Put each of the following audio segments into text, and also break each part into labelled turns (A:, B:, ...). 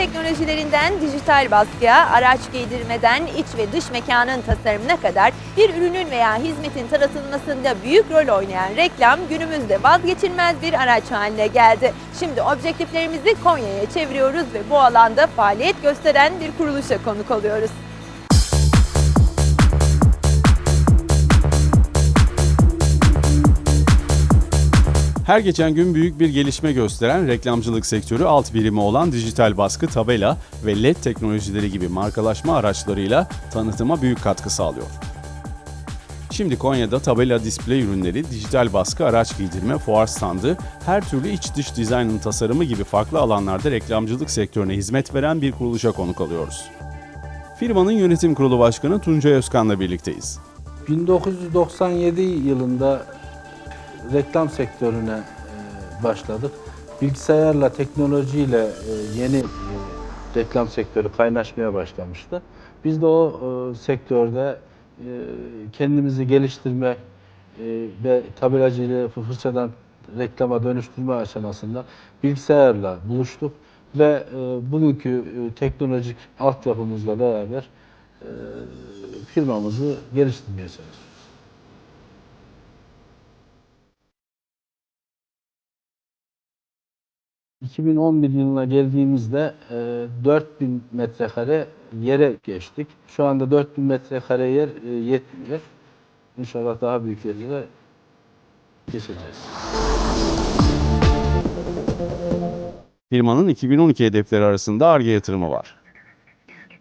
A: teknolojilerinden dijital baskıya, araç giydirmeden iç ve dış mekanın tasarımına kadar bir ürünün veya hizmetin tanıtılmasında büyük rol oynayan reklam günümüzde vazgeçilmez bir araç haline geldi. Şimdi objektiflerimizi Konya'ya çeviriyoruz ve bu alanda faaliyet gösteren bir kuruluşa konuk oluyoruz.
B: Her geçen gün büyük bir gelişme gösteren reklamcılık sektörü alt birimi olan dijital baskı, tabela ve LED teknolojileri gibi markalaşma araçlarıyla tanıtıma büyük katkı sağlıyor. Şimdi Konya'da tabela display ürünleri, dijital baskı, araç giydirme, fuar standı, her türlü iç dış dizaynın tasarımı gibi farklı alanlarda reklamcılık sektörüne hizmet veren bir kuruluşa konuk alıyoruz. Firmanın yönetim kurulu başkanı Tuncay Özkan'la birlikteyiz.
C: 1997 yılında reklam sektörüne e, başladık. Bilgisayarla, teknolojiyle e, yeni e, reklam sektörü kaynaşmaya başlamıştı. Biz de o sektörde kendimizi geliştirme ve tabelacılığı fırsatçıdan reklama dönüştürme aşamasında bilgisayarla buluştuk ve bugünkü teknolojik altyapımızla beraber firmamızı geliştirmeye çalışıyoruz. ...2011 yılına geldiğimizde e, 4000 metrekare yere geçtik. Şu anda 4000 metrekare yer e, yetmiyor. İnşallah daha büyük yerlere geçeceğiz.
B: Firmanın 2012 hedefleri arasında ARGE yatırımı var.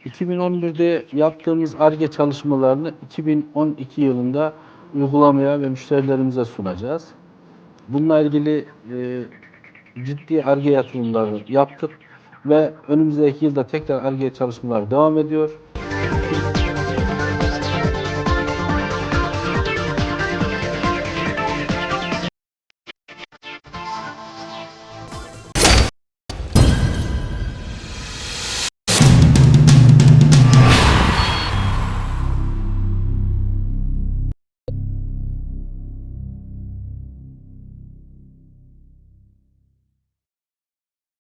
C: 2011'de yaptığımız ARGE çalışmalarını 2012 yılında uygulamaya ve müşterilerimize sunacağız. Bununla ilgili e, ciddi ARGE yatırımları yaptık ve önümüzdeki yılda tekrar ARGE çalışmalar devam ediyor.